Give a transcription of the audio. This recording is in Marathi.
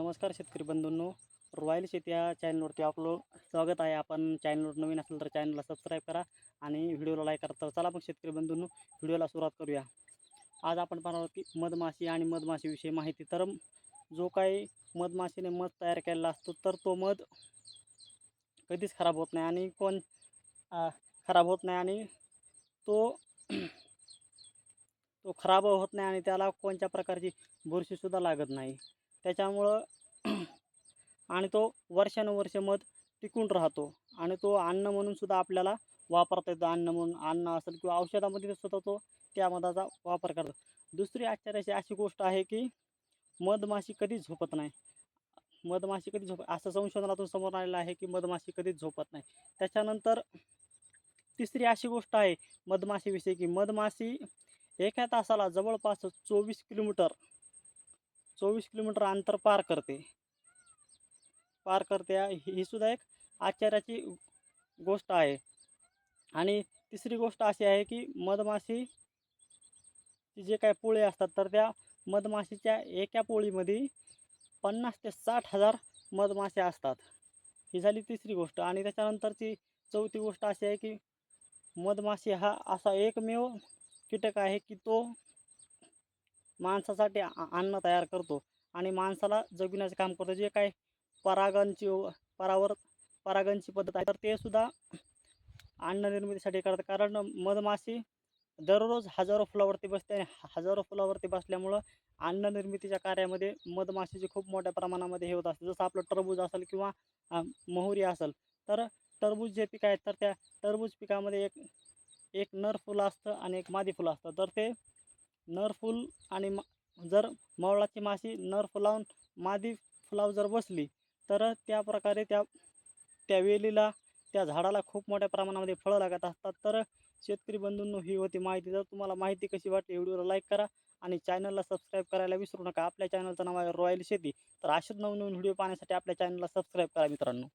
नमस्कार शेतकरी बंधूंनो. रॉयल शेती या चॅनलवरती आपलं स्वागत आहे. आपण चॅनलवर नवीन असेल तर चॅनलला सबस्क्राईब करा आणि व्हिडिओला लाईक करा. तर चला मग शेतकरी बंधूंनो व्हिडिओला सुरुवात करूया. आज आपण पाहणार आहोत की मधमाशी आणि मधमाशीविषयी माहिती. तर जो काही मधमाशीने मध तयार केलेला असतो तर तो मध कधीच खराब होत नाही आणि कोण खराब होत नाही आणि तो तो खराब होत नाही आणि त्याला कोणत्या प्रकारची बुरशीसुद्धा लागत नाही. त्याच्यामुळं आणि तो वर्षानुवर्ष मध टिकून राहतो. आणि तो अन्न म्हणून सुद्धा आपल्याला वापरता येतो. अन्न म्हणून अन्न असेल किंवा औषधामध्ये सुद्धा तो त्या मधाचा वापर करतो. दुसरी आश्चर्याची अशी गोष्ट आहे की मधमाशी कधीच झोपत नाही. मधमाशी कधी झोप असं संशोधनातून समोर आलेलं आहे की मधमाशी कधीच झोपत नाही. त्याच्यानंतर तिसरी अशी गोष्ट आहे मधमाशीविषयी की मधमाशी एका तासाला जवळपास चोवीस किलोमीटर चोवीस किलोमीटर अंतर पार करते. पार करते ही ही सुद्धा एक आश्चर्याची गोष्ट आहे. आणि तिसरी गोष्ट अशी आहे की मधमाशी जे काय पोळे असतात तर त्या मधमाशीच्या एका पोळीमध्ये पन्नास ते साठ हजार मधमाशा असतात. ही झाली तिसरी गोष्ट. आणि त्याच्यानंतरची चौथी गोष्ट अशी आहे की मधमाशी हा असा एकमेव कीटक आहे की तो माणसासाठी आ- अन्न तयार करतो. आणि माणसाला जगविण्याचं काम करतो. जे काय परागांची परावर परागांची पद्धत आहे तर ते सुद्धा अन्न निर्मितीसाठी करतात. कारण मधमाशी दररोज हजारो फुलावरती बसते आणि हजारो फुलावरती बसल्यामुळं अन्न निर्मितीच्या कार्यामध्ये मधमाशीचे खूप मोठ्या प्रमाणामध्ये हे होत असते. जसं आपलं टरबूज असेल किंवा मोहरी असेल तर टरबूज जे पीक आहे तर त्या टरबूज पिकामध्ये एक एक नर फुलं असतं आणि एक मादी फुलं असतं तर ते नर फुल आणि मा जर मवळाची माशी नर फुलावून मादी फुलावर जर बसली तर त्या प्रकारे त्या त्या वेलीला त्या झाडाला खूप मोठ्या प्रमाणामध्ये फळं लागत असतात. तर शेतकरी बंधूंनो ही होती माहिती. जर तुम्हाला माहिती कशी वाटली व्हिडिओला लाईक करा आणि चॅनलला सबस्क्राईब करायला विसरू नका. आपल्या चॅनलचं नाव आहे रॉयल शेती. तर असेच नवनवीन व्हिडिओ पाहण्यासाठी आपल्या चॅनलला सबस्क्राईब करा मित्रांनो.